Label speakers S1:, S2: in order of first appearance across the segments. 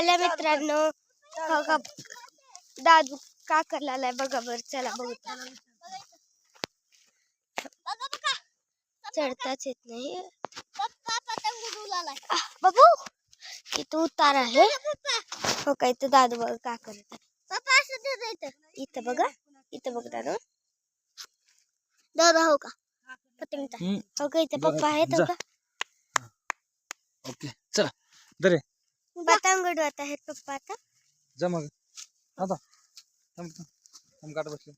S1: Hello मित्रांनो बघा दादू का करायला बघा बर चला बघू चढताच येत नाही बाबू इथं उतार आहे हो का इथं दादू बघ का करत इथं बघा इथं बघ दादू दादा हो का
S2: हम्म.
S1: हो पप्पा आहेत हो का
S2: ओके चला दरे
S1: बदाम घडवत आहे पप्पा आता
S2: जमा आता थांब थांब थांब हो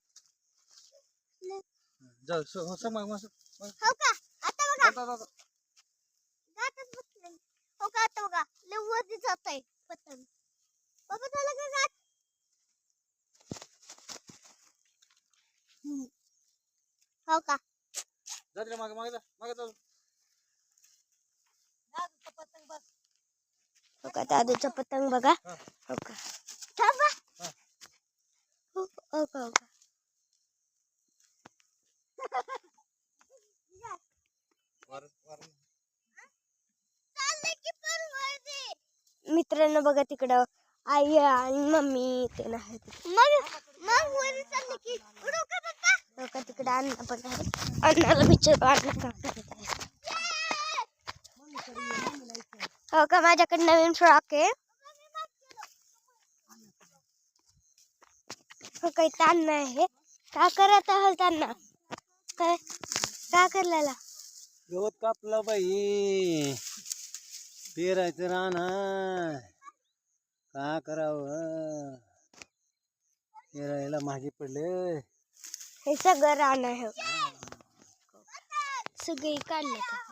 S1: हो का आता हो का जात आहे हो का
S2: जा रे मागे मागे जा मागे जा
S1: का दादूचा पतंग बघा
S2: हो
S1: का
S2: हो,
S1: हो का हो का मित्रांनो बघा तिकडं आई आणि मम्मी ते नाही तिकडे अन्न पण आहे अण्णाला विचारू अण्णा हो oh, का माझ्याकडे नवीन फ्रॉक आहे हो काही ताण आहे का करत आहात त्यांना काय का करलेला
S2: गवत कापलं बाई पेरायचं राहणार का करावं पेरायला मागे पडले
S1: हे सगळं राहणार सगळी काढलं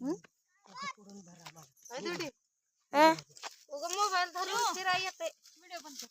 S3: मोबाईल धरून फिरा येते व्हिडिओ बनतो